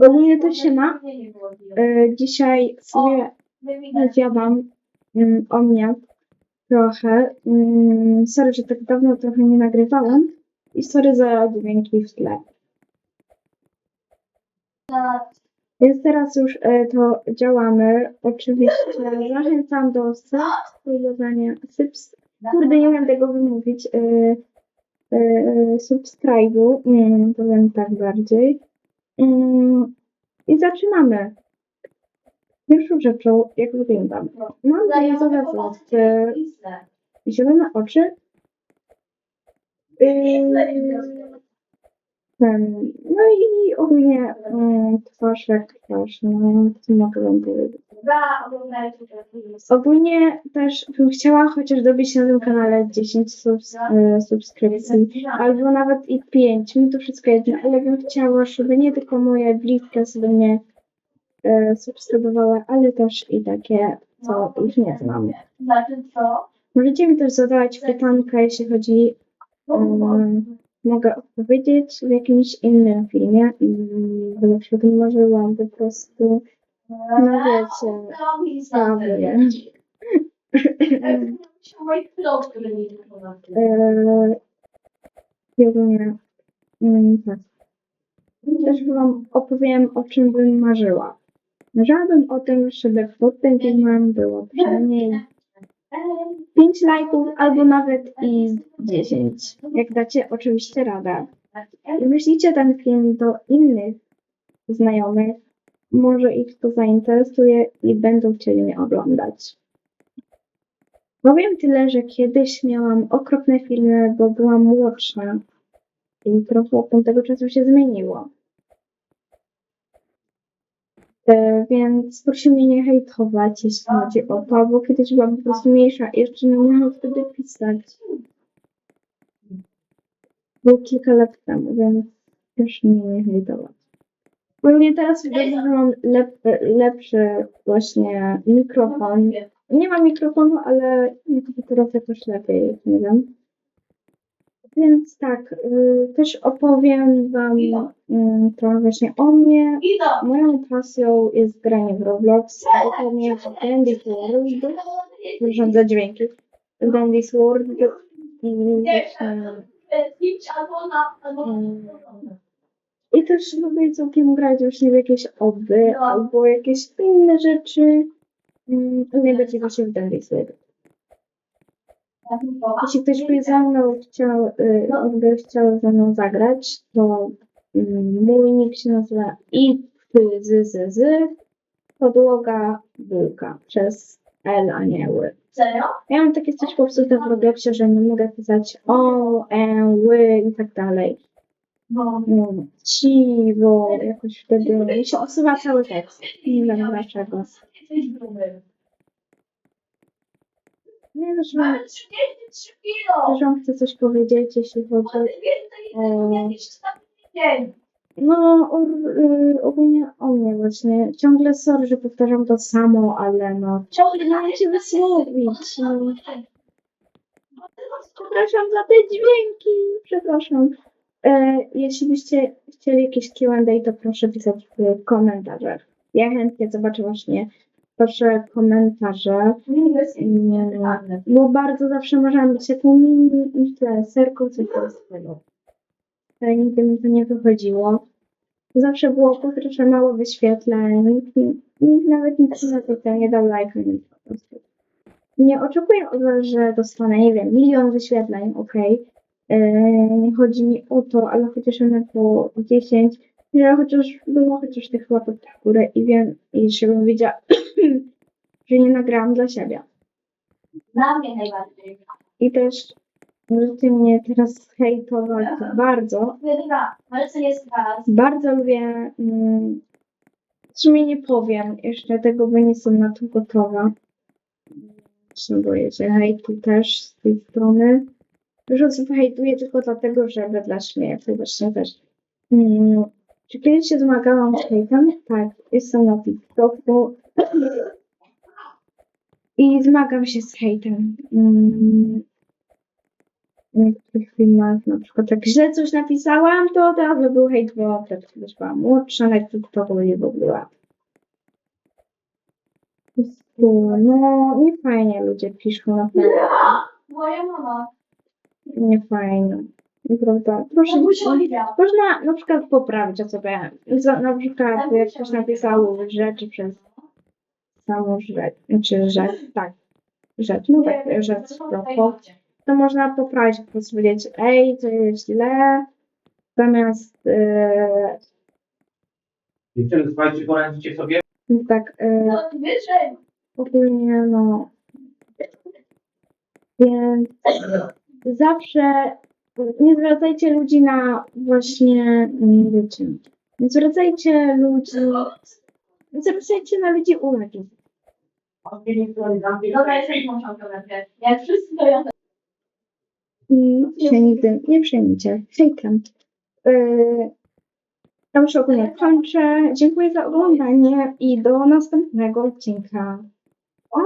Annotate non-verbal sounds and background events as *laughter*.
Ogólnie to się ma. E, dzisiaj sobie zjadam mm, o mnie trochę. Mm, sorry, że tak dawno trochę nie nagrywałam. I sorry za dźwięki w tle. Więc teraz już e, to działamy. Oczywiście *laughs* zachęcam do subskrybowania. Subs Kurde, nie wiem tego wymówić. E, subskrybu, powiem tak bardziej. Mm, I zaczynamy. Pierwszą rzeczą, jak wyglądam. Mam brązowe włosy, zielone oczy. Ten, no i ogólnie mm, twarz jak twarz, no co mogę wam powiedzieć. Ogólnie też bym chciała chociaż dobić na tym kanale 10 subs, e, subskrypcji, albo nawet i 5, mi to wszystko jedno, ale bym chciała, żeby nie tylko moje bliskie osoby mnie e, subskrybowały, ale też i takie, co ich nie znam. Znaczy co? Możecie mi też zadawać pytanka, jeśli chodzi um, mogę opowiedzieć w jakimś innym filmie i się o tym marzyłam po prostu. No wiecie. Mój vlog, który nie. Eee, mm, tak. Też wam opowiem, o czym bym marzyła. Marzyłabym o tym, żeby pod tym filmem było przynajmniej 5 lajków, albo nawet i 10. Jak dacie oczywiście radę. I wyślijcie ten film do innych znajomych, może ich to zainteresuje i będą chcieli mnie oglądać. Powiem tyle, że kiedyś miałam okropne filmy, bo byłam młodsza i trochę od tego czasu się zmieniło. E, więc proszę mnie nie hejtować, jeśli chodzi o to, bo kiedyś byłam po prostu mniejsza i jeszcze nie miałam wtedy pisać. Było kilka lat temu, więc proszę mnie nie hejtować. Ogólnie teraz widzę, że mam lep, lepszy właśnie mikrofon. Nie mam mikrofonu, ale teraz jakoś lepiej, nie wiem. Więc tak, y, też opowiem Wam y, trochę właśnie o mnie. Moją pasją jest granie w Roblox, dokładnie w Dandy's World. Przepraszam za dźwięki. W Dandy's World. I właśnie I też lubię całkiem grać właśnie w jakieś oby No. albo jakieś inne rzeczy. Mm, Najbardziej właśnie w Dandy's World. Jeśli ktoś by ze mną chciał, y, jakby chciał ze mną zagrać, to mm, mój nick się nazywa IPZZZ podłoga bułka przez L anioły. Serio? Ja mam takie coś popsute w Robloxie, że nie mogę pisać o, e, ły i tak dalej. No. No, ci, bo jakoś wtedy mi się usuwa cały tekst. Nie wiem dlaczego. Nie wiem, że wam, Ale 33 kilo! że wam chcę coś powiedzieć, jeśli chodzi dzień. No, o, y, ogólnie o mnie właśnie. Ciągle sorry, że powtarzam to samo, ale no, ciągle nie mam cię wysłowić. No. Przepraszam za te dźwięki, przepraszam. E, jeśli byście chcieli jakieś Q&A, to proszę pisać w komentarzach. Ja chętnie zobaczę właśnie wasze komentarze, bo bardzo zawsze możemy być taką mini, serką, coś takiego. Ale nigdy mi to nie wychodziło. Zawsze było kurczę mało wyświetleń. Nikt, nawet nic nie zapytał, nie dał lajka, prostu. Nie oczekuję od was, że dostanę, nie wiem, milion wyświetleń, okej. Nie chodzi mi o to, ale chociaż one po 10, że chociaż było chociaż tych łapek w górę i wiem, i żebym wiedziała, *clears throat* że nie nagrałam dla siebie. Dla mnie najbardziej. I też możecie mnie teraz hejtować bardzo? Bardzo lubię. Mm, w sumie nie powiem jeszcze tego, bo nie jestem na to gotowa. Boję się hejtu też z tej strony. Dużo osób hejtuje tylko dlatego, żeby dla śmiechu właśnie też. Mm, czy kiedyś się zmagałam z hejtem? Tak, jestem na TikToku. I zmagam się z hejtem. Mm, w niektórych filmach, na przykład jak źle coś napisałam, to od razu był hejt, bo wtedy kiedyś była młodsza, na TikToku. Po prostu, No, nie fajnie ludzie piszą, naprawdę. Moja mama. Nie fajnie. Prawda? Proszę, Oliwia. można na przykład poprawić osobę. Za, na przykład jak ktoś napisał rzeczy przez samą rzecz, czy rzecz, tak, rzecz, no tak, rzecz propos, to można poprawić, po prostu powiedzieć, ej, to jest źle, zamiast e, Dziewczyny, słuchajcie, poradzicie sobie? tak e, No, wyżej. ogólnie, no, więc zawsze nie zwracajcie ludzi na właśnie, nie wiecie, nie zwracajcie ludzi, nie zwracajcie na ludzi uwagi. Dobra, jesteś muszą komentarz. Jak wszyscy stoją, to I się nigdy nie przejmujcie hejtem. Yy, ja już ogólnie kończę. Dziękuję za oglądanie i do następnego odcinka. Pa!